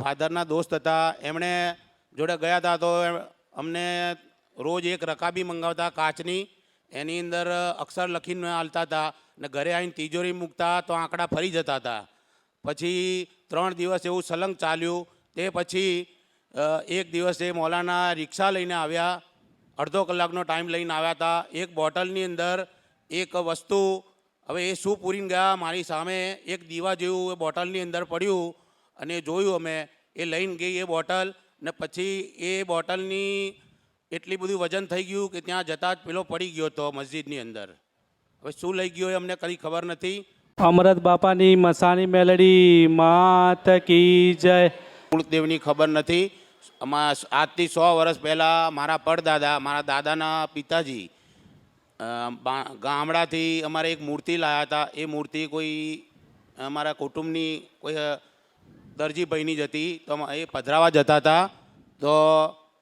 ફાધરના દોસ્ત હતા. એમણે જોડે ગયા હતા તો અમને રોજ એક રકાબી મંગાવતા કાચની. એની અંદર અક્ષર લખીને હાલતા હતા ને ઘરે આવીને તિજોરી મૂકતા તો આંકડા ફરી જતા હતા. પછી ત્રણ દિવસ એવું સલંગ ચાલ્યું. તે પછી એક દિવસે મોલાના રિક્ષા લઈને આવ્યા. અડધો કલાકનો ટાઈમ લઈને આવ્યા હતા. એક બોટલની અંદર એક વસ્તુ. હવે એ શું પૂરીને ગયા? મારી સામે એક દીવા જેવું એ બોટલની અંદર પડ્યું. અને જોયું અમે એ લઈને ગઈ એ બોટલ ને પછી એ બોટલની એટલી બધું વજન થઈ ગયું કે ત્યાં જતાં જ પેલો પડી ગયો હતો મસ્જિદની અંદર. હવે શું લઈ ગયો એ અમને કંઈ ખબર નથી. અમરત બાપાની મસાની મેલડી માત કી જય. કુળદેવની ખબર નથી. આમાં આજથી સો વર્ષ પહેલાં મારા પડદાદા મારા દાદાના પિતાજી ગામડાથી અમારે એક મૂર્તિ લાવ્યા હતા. એ મૂર્તિ કોઈ અમારા કુટુંબની કોઈ દરજીભાઈની જ હતી. તો એ પધરાવા જતા હતા. તો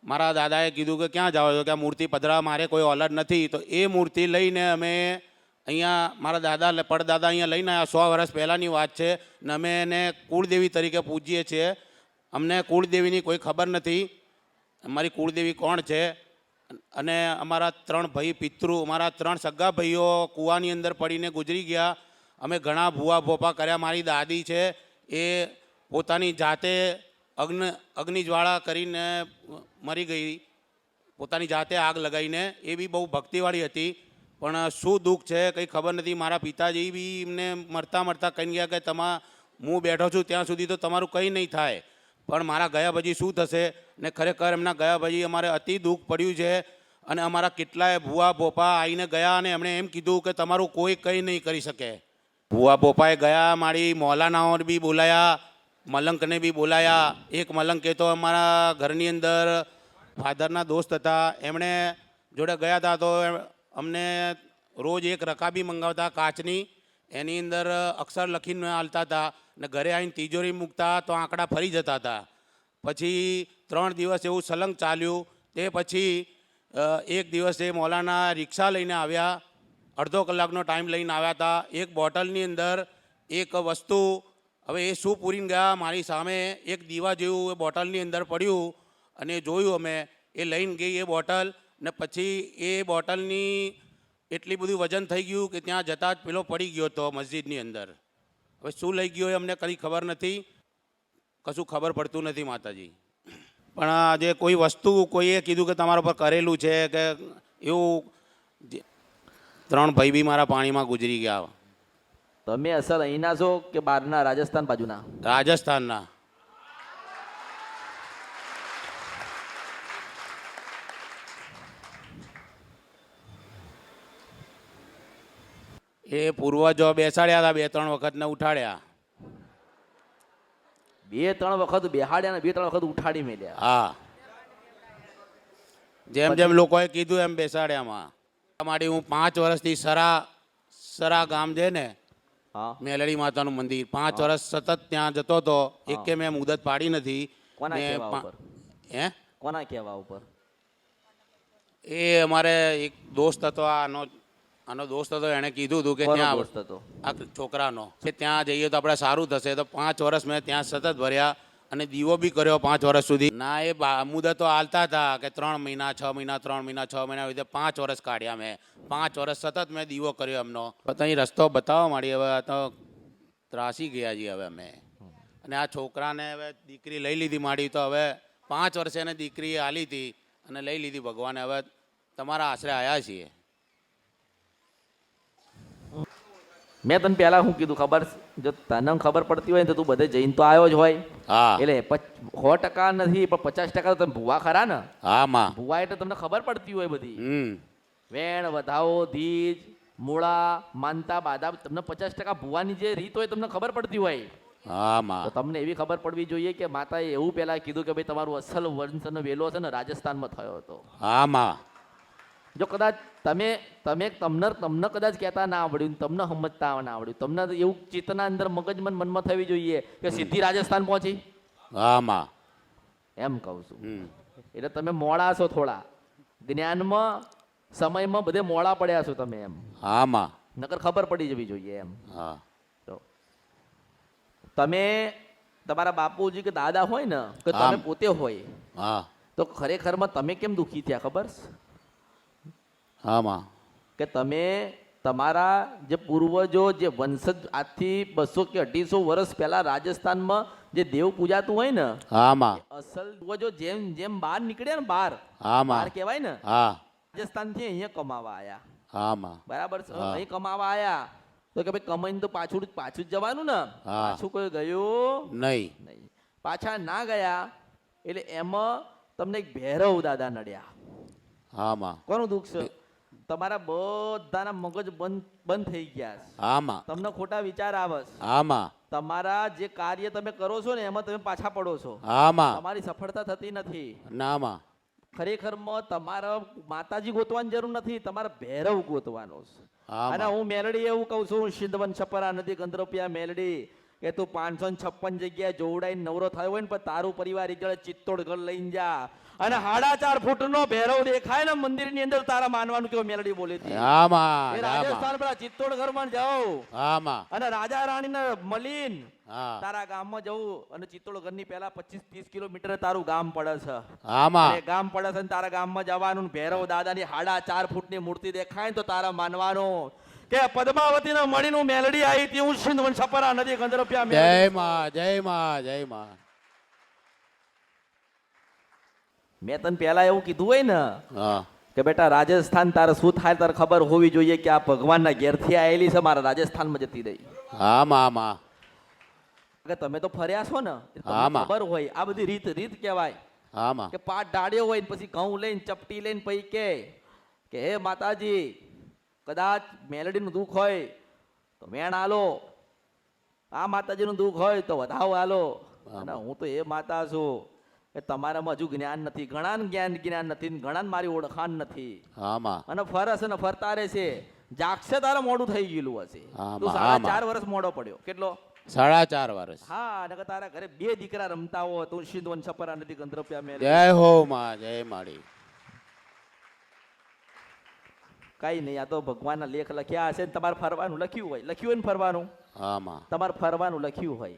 મારા દાદાએ કીધું કે ક્યાં જાઓ છો કે આ મૂર્તિ પધરાવા મારે કોઈ ઓલર નથી. તો એ મૂર્તિ લઈને અમે અહીંયા મારા દાદા પડદાદા અહીંયા લઈને આવ્યા. સો વર્ષ પહેલાંની વાત છે. ને અમે એને કુળદેવી તરીકે પૂજીએ છીએ. અમને કુળદેવીની કોઈ ખબર નથી. અમારી કુળદેવી કોણ છે? અને અમારા ત્રણ ભાઈ પિતૃ, અમારા ત્રણ સગા ભાઈઓ કૂવાની અંદર પડીને ગુજરી ગયા. અમે ઘણા ભૂવા ભોપા કર્યા. મારી દાદી છે. એ પોતાની જાતે અગ્ન, અગ્નિજ્વાળા કરીને મરી ગઈ. પોતાની જાતે આગ લગાવીને એ બી બહુ ભક્તિવાળી હતી. પણ શું દુઃખ છે કંઈ ખબર નથી. મારા પિતાજી બી એમને મરતા મરતા કહી ગયા કે તમા, હું બેઠો છું ત્યાં સુધી તો તમારું કંઈ નહીં થાય. પણ મારા ગયા પછી શું થશે? ને ખરેખર એમના ગયા પછી અમારે અતિ દુઃખ પડ્યું છે. અને અમારા કેટલાય ભૂવા ભોપા આવીને ગયા અને એમણે એમ કીધું કે તમારું કોઈ કંઈ નહીં કરી શકે. ભૂવા ભોપાએ ગયા, મારી મૌલાનાઓને બી બોલાયા. મલંકને બી બોલાયા. એક મલંક એ તો અમારા ઘરની અંદર ફાધરના દોસ્ત હતા. એમણે જોડે ગયા હતા તો અમને રોજ એક રકાબી મંગાવતા કાચની. એની અંદર અક્ષર લખીને હાલતા હતા ને ઘરે આવીને તિજોરી મૂકતા તો આંકડા ફરી જતા હતા પછી ત્રણ દિવસ એવું સલંગ ચાલ્યું. તે પછી એક દિવસે મોલાના રિક્ષા લઈને આવ્યા. અડધો કલાકનો ટાઈમ લઈને આવ્યા હતા એક બોટલની અંદર એક વસ્તુ હવે એ શું પૂરીને ગયા? મારી સામે એક દીવા જેવું એ બોટલની અંદર પડ્યું અને જોયું અમે. એ લઈને ગઈ એ બોટલ ને પછી એ બોટલની એટલી બધું વજન થઈ ગયું કે ત્યાં જતાં જ પેલો પડી ગયો હતો મસ્જિદની અંદર. હવે શું લઈ ગયો એ અમને કંઈ ખબર નથી. કશું ખબર પડતું નથી માતાજી. પણ આ જે કોઈ વસ્તુ કોઈએ કીધું કે તમારા પર કરેલું છે કે એવું ત્રણ ભાઈ બી મારા પાણીમાં ગુજરી ગયા. તમે અસલ અહીંના છો કે બહારના રાજસ્થાન બાજુના? રાજસ્થાનના. એ પૂર્વજો બેસાડ્યા હતા બે ત્રણ વખત ને ઉઠાડ્યા. બે ત્રણ વખત બેહાડ્યા ને બે ત્રણ વખત ઉઠાડી મેલ્યા. હા. જેમ જેમ લોકોએ કીધું એમ બેસાડ્યામાં. મારી હું પાંચ વર્ષથી સરા સરા ગામ છે ને મેલડી માતાનું મંદિર. પાંચ વર્ષ સતત ત્યાં જતો હતો. એક કે મેં મુદત પાડી નથી. કોના કહેવા ઉપર? હે? કોના કહેવા ઉપર? એ અમારે એક દોસ્ત હતો આનો આનો દોસ્ત હતો એણે કીધું હતું કે ત્યાં દોસ્ત હતો? આ છોકરાનો. કે ત્યાં જઈએ તો આપણે સારું થશે. તો પાંચ વર્ષ મેં ત્યાં સતત ભર્યા. અને દીવો બી કર્યો પાંચ વર્ષ સુધી. ના, એ મુદતો હાલતા હતા કે ત્રણ મહિના, છ મહિના, ત્રણ મહિના, છ મહિના રીતે પાંચ વર્ષ કાઢ્યા મેં. પાંચ વર્ષ સતત મેં દીવો કર્યો એમનો. અહીં રસ્તો બતાવવા માંડી, હવે તો ત્રાસી ગયા છીએ હવે અમે. અને આ છોકરાને હવે દીકરી લઈ લીધી માંડી, તો હવે પાંચ વર્ષે એને દીકરી આલી હતી અને લઈ લીધી ભગવાને. હવે તમારા આશરે આવ્યા છીએ. મેં તને પહેલા શું કીધું ખબર? જો તને ખબર પડતી હોય ને તો તું બધે જઈને તો આવ્યો જ હોય. હા. એટલે સો ટકા નથી પણ પચાસ ટકા તો તમે ભૂવા ખરા ને? હા માં. ભૂવા એટલે તમને ખબર પડતી હોય બધી. વેણ વધાવો ધીજ મૂળા માનતા બાદા તમને પચાસ ટકા ભૂવાની જે રીત હોય તમને ખબર પડતી હોય. હા તો તમને એવી ખબર પડવી જોઈએ કે માતાએ એવું પહેલા કીધું કે ભાઈ તમારું અસલ વંશનો વેલો છે ને રાજસ્થાનમાં થયો હતો. હા માં. જો કદાચ તમે તમે તમને તમને કદાચ કહેતા ના આવડ્યું તમને સમજતા ના આવડ્યું તમને એવું ચેતના અંદર મગજમાં મન મનમાં થવી જોઈએ કે સીધી રાજસ્થાન પહોંચી? આમાં. એમ કહું છું. એટલે તમે મોડા છો થોડા. જ્ઞાનમાં સમયમાં બધે મોડા પડ્યા છો તમે એમ. આમાં. નકર ખબર પડી જવી જોઈએ એમ. હા. તો તમે તમારા બાપુજી કે દાદા હોય ને કે તમે પોતે હોય હા. તો ખરેખરમાં તમે કેમ દુઃખી થયા ખબર? છે? હા માં કે તમે તમારા જે પૂર્વજો જે વંશજ આજથી બસો કે અઢીસો વર્ષ પહેલા રાજસ્થાનમાં જે દેવ પૂજાતું હોય ને આમાં. અસલ પૂર્વજો જેમ જેમ બહાર નીકળ્યા ને બહાર હા બહાર કહેવાય ને હા. રાજસ્થાનથી અહીંયા કમાવા આયા. આમાં. બરાબર છે. અહીં કમાવા આયા. તો કે ભાઈ કમાઈને તો પાછું પાછું જ જવાનું ને. પાછું કોઈ ગયું નહીં. નહીં. પાછા ના ગયા એટલે એમાં તમને એક ભૈરવ દાદા નડ્યા. આમાં. કોનું દુઃખ છે? તમારા બધાના મગજ બંધ બંધ થઈ ગયા છે. આમાં. તમને ખોટા વિચાર આવે છે. હા તમારા જે કાર્ય તમે કરો છો ને એમાં તમે પાછા પડો છો. આમાં. તમારી સફળતા થતી નથી. નામાં ખરેખર ખરેખરમાં તમારા માતાજી ગોતવાની જરૂર નથી તમારે ભૈરવ ગોતવાનો છે. અને હું મેલડી એવું કહું છું સિંધવન છપરા નદી ગંધરોપિયા મેલડી. કે તું પાંચસો ને છપ્પન જગ્યાએ જોવડાઈને નવરો થયો હોય ને પણ તારું પરિવાર ઈજળે ચિત્તોડગઢ લઈને જા. અને સાડા ચાર ફૂટનો ભેરવ દેખાય ને મંદિરની અંદર તારા માનવાનું કેવું મેલડી બોલી હતી માં રાજસ્થાન પેલા ચિત્તોડગઢમાં જાઓ અને રાજા રાણી ને મલિન તારા ગામમાં જવું અને ચિત્તોડગઢની પેલા પચીસ ત્રીસ કિલોમીટર તારું ગામ પડે છે. માં ગામ પડે છે ને તારા ગામમાં જવાનું ભેરવ દાદા દાદાની હાડા ચાર ફૂટની મૂર્તિ દેખાય ને તો તારા માનવાનું. કે પદ્માવતી મણીનું મેલડી આવી હતી હું સિંધ વંશપરા નદી ગંધરપિયા જય માં જય માં જય માં. મેં તને પહેલા એવું કીધું હોય ને હા. કે બેટા રાજસ્થાન તારે શું થાય તારે ખબર હોવી જોઈએ કે આ ભગવાનના ઘેરથી આવેલી છે મારા રાજસ્થાનમાં જતી રહી. હા માં માં. તમે તો ફર્યા છો ને હા, માં. ખબર હોય આ બધી રીત રીત કહેવાય. હા માં. કે પાટ ડાળ્યો હોય ને પછી ઘઉં લઈને ચપટી લઈને પછી કે કે હે માતાજી કદાચ મેલડીનું દુઃખ હોય તો વેણ આલો. આ માતાજીનું દુઃખ હોય તો વધાવ આલો. અને હું તો એ માતા છું કે તમારામાં હજુ જ્ઞાન નથી. ઘણા જ્ઞાન જ્ઞાન નથી ઘણા મારી ઓળખાણ નથી. અને ફરસ અને ફરતા રહેશે જાગશે તારે મોડું થઈ ગયેલું હશે. તું સાડા ચાર વર્ષ મોડો પડ્યો. કેટલો? સાડા ચાર વર્ષ હા અને તારા ઘરે બે દીકરા રમતા હો તું સિંધવન છપરા નથી ગંધરપિયા મેં જય હો માં જય માડી કઈ નહીં આ તો ભગવાનના લેખ લખ્યા હશે ને તમારે ફરવાનું લખ્યું હોય લખ્યું હોય ને ફરવાનું? તમારે ફરવાનું લખ્યું હોય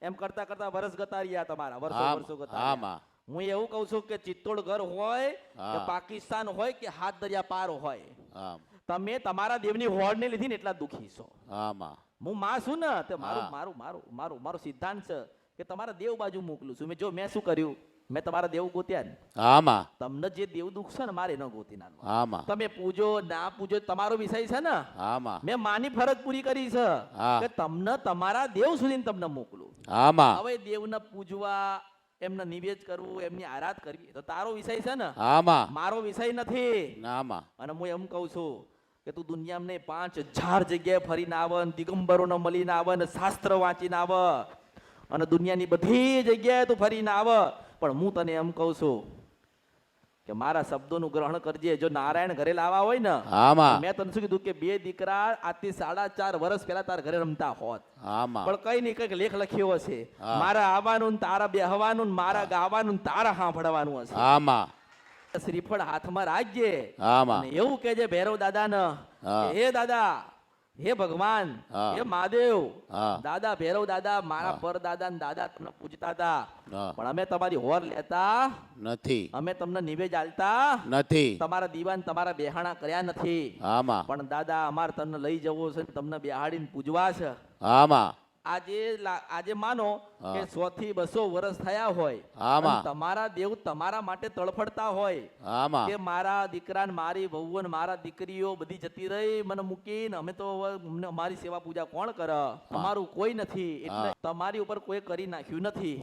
એમ. કરતા કરતા વર્ષ ગતા રહ્યા તમારા વર્ષો વર્ષો ગતા હા, હું એવું કહું છું કે ચિત્તોડગઢ હોય કે પાકિસ્તાન હોય કે હાથ દરિયા પાર હોય તમે તમારા દેવની હોડ ને લીધી ને એટલા દુખી છો. હા હું માં છું ને તે મારું મારું મારું મારું મારો સિદ્ધાંત છે કે તમારા દેવ બાજુ મોકલું છું. મેં જો મેં શું કર્યું? મેં તમારા દેવ ગોત્યા ને. આમાં. તમને જે દેવ દુઃખ છે ને મારે ન ગોતી નાખવા. આમાં. તમે પૂજો ના પૂજો તમારો વિષય છે ને. આમાં. મેં માની ફરજ પૂરી કરી છે કે તમને તમારા દેવ સુધી તમને મોકલું. આમાં. હવે દેવને પૂજવા એમને નિવેદ કરવું એમની આરાધ કરવી તો તારો વિષય છે ને. આમાં. મારો વિષય નથી. આમાં. અને હું એમ કહું છું કે તું દુનિયામાં ને પાંચ હજાર જગ્યાએ ફરીને આવે ને દિગંબરોને મળીને આવ ને શાસ્ત્ર વાંચીને આવે. અને દુનિયાની બધી જગ્યાએ તું ફરીને આવ. પણ હું તને એમ કહું છું કે મારા શબ્દોનું ગ્રહણ કરજે. જો નારાયણ ઘરે લાવવા હોય ને આમાં. મેં તને શું કીધું કે બે દીકરા આજથી સાડા ચાર વર્ષ પહેલા તાર ઘરે રમતા હોત. આમાં. પણ કઈ નહીં કંઈક લેખ લખ્યો હશે. મારા આવવાનું તારા બેહવાનું મારા ગાવાનું તારા સાંભળવાનું હશે. આમાં. શ્રીફળ હાથમાં રાખજે. આમાં. એવું કેજે ભૈરવ દાદા ને એ હે દાદા હે ભગવાન હે. મહાદેવ દાદા ભૈરવ દાદા મારા પર દાદા ને દાદા તમને પૂજતા હતા. પણ અમે તમારી હોર લેતા નથી. અમે તમને નિવેદ આલતા નથી. તમારા દીવાન તમારા બેહાણા કર્યા નથી. હા પણ દાદા અમારે તમને લઈ જવો છે તમને બેહાડીને પૂજવા છે. હા માં આજે આજે માનો કે સો થી બસો વર્ષ થયા હોય. તમારા દેવ તમારા માટે તળફડતા હોય કે મારા દીકરા મારી વહુ મારા દીકરીઓ બધી જતી રહી મને મૂકીને અમે તો અમારી સેવા પૂજા કોણ કરે? અમારું કોઈ નથી. એટલે તમારી ઉપર કોઈ કરી નાખ્યું નથી.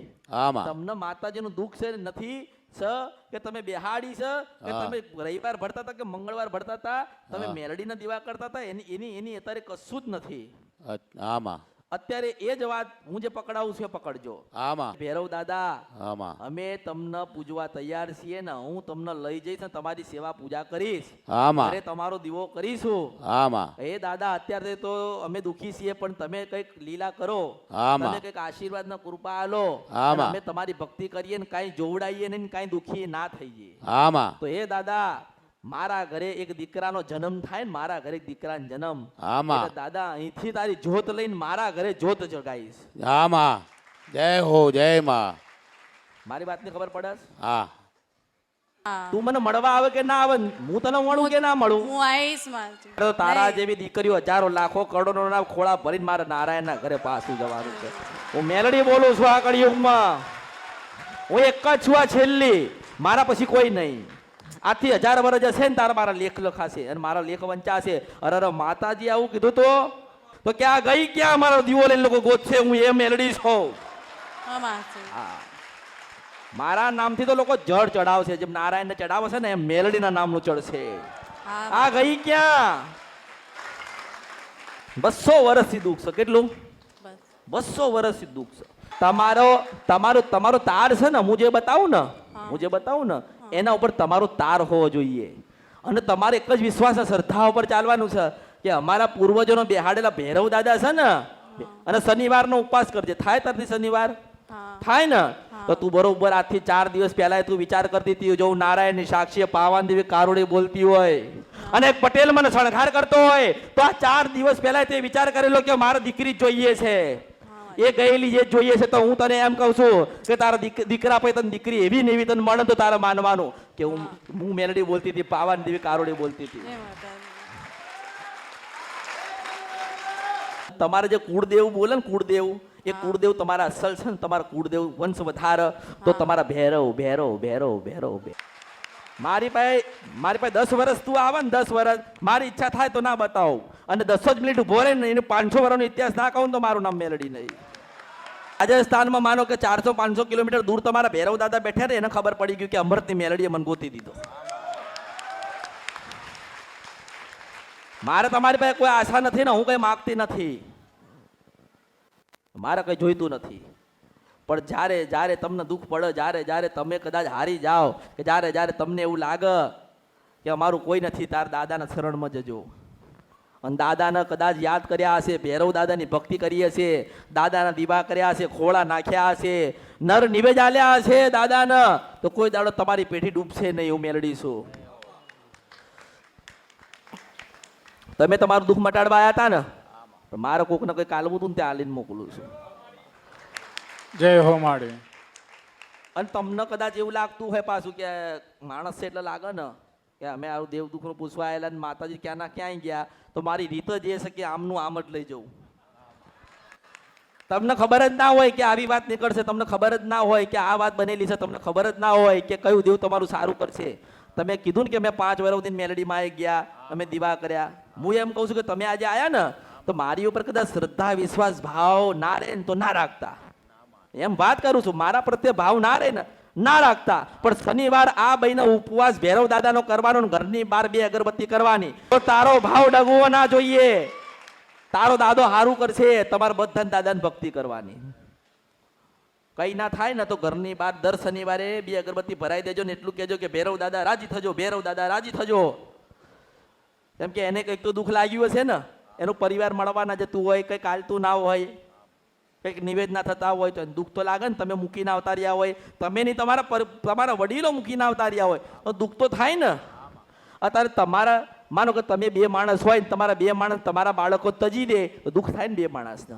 તમને માતાજીનું દુઃખ છે નથી છ કે તમે બેહાડી છે કે તમે રવિવાર ભરતા હતા કે મંગળવાર ભરતા હતા તમે. મેલડીના દીવા કરતા હતા એની એની એની અત્યારે કશું જ નથી. અ- હા માં અત્યારે એ જ વાત હું જે પકડાવું છું એ પકડજો. આમાં. ભૈરવ દાદા આમાં. અમે તમને પૂજવા તૈયાર છીએ ને હું તમને લઈ જઈશ ને તમારી સેવા પૂજા કરીશ. આમાં. અરે તમારો દીવો કરીશું. આમાં. એ દાદા અત્યારે તો અમે દુખી છીએ પણ તમે કંઈક લીલા કરો. આમાં. કંઈક આશીર્વાદ ના કૃપા આલો આમાં. અમે તમારી ભક્તિ કરીએ ને કાંઈ જોવડાઈએ ને કાંઈ દુખી ના થઈ જઈએ હા તો એ દાદા મારા ઘરે એક દીકરાનો જન્મ થાય ને મારા ઘરે એક દીકરાનો જન્મ. આમાં. દાદા અહીંથી તારી જોત લઈને મારા ઘરે જોત જગાઈશ. આમાં. જય હો જય માં. મારી વાતની ખબર પડે? હા. તું મને મળવા આવે કે ના આવે? હું તને મળું કે ના મળું? હું આવીશમાં તારા જેવી દીકરીઓ હજારો લાખો કરોડોના ખોળા ભરીને મારા નારાયણના ઘરે પાછું જવાનું છે. હું મેલડી બોલું છું આ કળિયુગમાં. હું એક જ છું આ છેલ્લી. મારા પછી કોઈ નહીં. આથી હજાર વર્ષ જશે ને તારા મારા લેખ લખાશે અને મારા લેખ વંચાશે. અરે અરે માતાજી આવું કીધું તો? તો ક્યાં ગઈ ક્યાં મારો દીવો લઈને લોકો ગોતશે હું એ મેલડી છું. મારા નામથી તો લોકો જળ ચડાવશે. જેમ નારાયણને ચડાવશે ને એમ મેલડીના નામનું ચડશે. આ ગઈ ક્યાં? બસો વર્ષથી દુઃખ છે. કેટલું? બસો. વર્ષથી દુઃખ છે. તમારો તમારો તમારો તાર છે ને હું જે બતાવું ને હું. જે બતાવું ને એના ઉપર તમારો તાર હોવો જોઈએ. અને તમારે એક જ વિશ્વાસ શ્રદ્ધા ઉપર ચાલવાનું છે કે અમારા પૂર્વજોનો બેહાડેલા ભૈરવ દાદા છે ને અને શનિવારનો ઉપવાસ કરજે. થાય તારથી શનિવાર? થાય ને? તો તું બરોબર આજથી ચાર દિવસ પહેલા તું વિચાર કરતી હતી જો નારાયણની સાક્ષી પાવન દેવી કારોડી બોલતી હોય અને પટેલ મને શણગાર કરતો હોય તો આ ચાર દિવસ પહેલા તે વિચાર કરેલો કે મારા દીકરી જોઈએ છે. એ ગયેલી જે જોઈએ છે તો હું તને એમ કહું છું કે તારા દીકરા પછી તને દીકરી એવી ને એવી તને મળે તો તારે માનવાનું કે હું હું મેલડી બોલતી હતી પાવન દેવી કારોડી બોલતી હતી. તમારે જે કુળદેવ બોલે ને કુળદેવ એ કુળદેવ તમારા અસલ છે ને તમારા કુળદેવ વંશ વધાર તો તમારા ભૈરવ ભેરવ ભેરવ ભેરવ ભૈરવ. મારી પાસે મારી પાસે દસ વર્ષ તું આવે ને દસ વર્ષ મારી ઈચ્છા થાય તો ના બતાવું. અને દસો જ મિનિટ ઊભો રહે ને એને પાંચસો વર્ષનો ઇતિહાસ ના કહું તો મારું નામ મેલડી નહીં. રાજસ્થાનમાં માનો કે ચારસો પાંચસો કિલોમીટર દૂર તમારા ભૈરવ દાદા બેઠા ને એને ખબર પડી ગયું કે અમૃતની મેલડીએ મને ગોતી દીધો. મારે તમારી પાસે કોઈ આશા નથી ને હું કઈ માગતી નથી. મારે કઈ જોઈતું નથી. પણ જ્યારે જ્યારે તમને દુઃખ પડે, જ્યારે જ્યારે તમે કદાચ હારી જાઓ કે જ્યારે જ્યારે તમને એવું લાગે કે અમારું કોઈ નથી, તાર દાદાના શરણમાં જજો. અને દાદાને કદાચ યાદ કર્યા હશે, ભૈરવ દાદાની ભક્તિ કરી હશે, દાદાના દીવા કર્યા હશે, ખોળા નાખ્યા હશે, નર નિવેદ આલ્યા હશે દાદાને, તો કોઈ દાડો તમારી પેઢી ડૂબશે નહીં હું મેળડીશું તમે તમારું દુઃખ મટાડવા આવ્યા હતા ને? મારે મારે કોકને કંઈ કાલવું હતું ને ત્યાં આલીને મોકલું છું. જય હો માળી. અને તમને કદાચ એવું લાગતું હોય પાછું કે માણસ છે એટલે લાગે ને, કે અમે આવું દેવ દુઃખનું પૂછવા આવેલા ને માતાજી ક્યાંના ક્યાંય ગયા, તો મારી રીત જ એ છે કે આમનું આમ જ લઈ જવું. તમને ખબર જ ના હોય કે આવી વાત નીકળશે, તમને ખબર જ ના હોય કે આ વાત બનેલી છે, તમને ખબર જ ના હોય કે કયું દેવ તમારું સારું કરશે. તમે કીધું ને કે મેં પાંચ વર્ષ સુધી મેલડીમાં આવી ગયા, અમે દીવા કર્યા. હું એમ કહું છું કે તમે આજે આવ્યા ને, તો મારી ઉપર કદાચ શ્રદ્ધા, વિશ્વાસ, ભાવ ના રહે ને તો ના રાખતા. એમ વાત કરું છું, મારા પ્રત્યે ભાવ ના રહે ને, ના રાખતા. પણ શનિવાર આ બહેનો ઉપવાસ ભૈરવ દાદાનો કરવાનો ઘરની બાર બે અગરબત્તી કરવાની. તો તારો ભાવ ડગવો ના જોઈએ. તારો દાદો સારું કરશે, તમારે બધા દાદાને ભક્તિ કરવાની. કઈ ના થાય ને તો ઘરની બાર દર શનિવારે બે અગરબત્તી ભરાઈ દેજો ને એટલું કહેજો કે ભૈરવ દાદા રાજી થજો, ભૈરવ દાદા રાજી થજો. કેમ કે એને કંઈક તો દુઃખ લાગ્યું હશે ને, એનું પરિવાર મળવાના જતું હોય, કંઈક હાલતું ના હોય. કંઈક નિવેદના થતા હોય તો દુઃખ તો લાગે ને તમે મૂકીને આવતા રહ્યા હોય. તમે નહીં, તમારા તમારા વડીલો મૂકીને આવતા રહ્યા હોય. તો દુઃખ તો થાય ને. અત્યારે તમારા, માનો કે તમે બે માણસ હોય ને તમારા બે માણસ તમારા બાળકો તજી દે, તો દુઃખ થાય ને બે માણસને.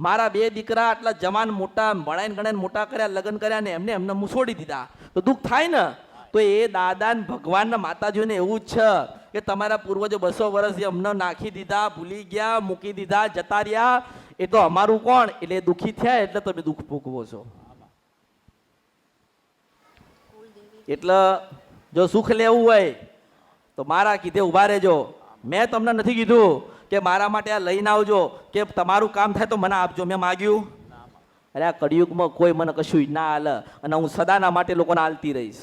મારા બે દીકરા આટલા જવાન મોટા, ભણાઈને ગણાઈને મોટા કર્યા, લગ્ન કર્યા ને એમને એમને મુસોડી દીધા. તો દુઃખ થાય ને. તો એ દાદા ને ભગવાનના માતાજીને એવું જ છે કે તમારા પૂર્વજો બસો વર્ષથી અમને નાખી દીધા, ભૂલી ગયા, મૂકી દીધા, જતા રહ્યા. એ તો અમારું કોણ? એટલે દુઃખી થયા એટલે તમે દુઃખ ભોગવો છો. એટલે જો સુખ લેવું હોય, તો મારા કીધે ઊભા રહેજો. મેં તમને નથી કીધું કે મારા માટે આ લઈને આવજો, કે તમારું કામ થાય તો મને આપજો. મેં માગ્યું. અરે આ કળિયુગમાં કોઈ મને કશું ના હાલ અને હું સદાના માટે લોકોને હાલતી રહીશ.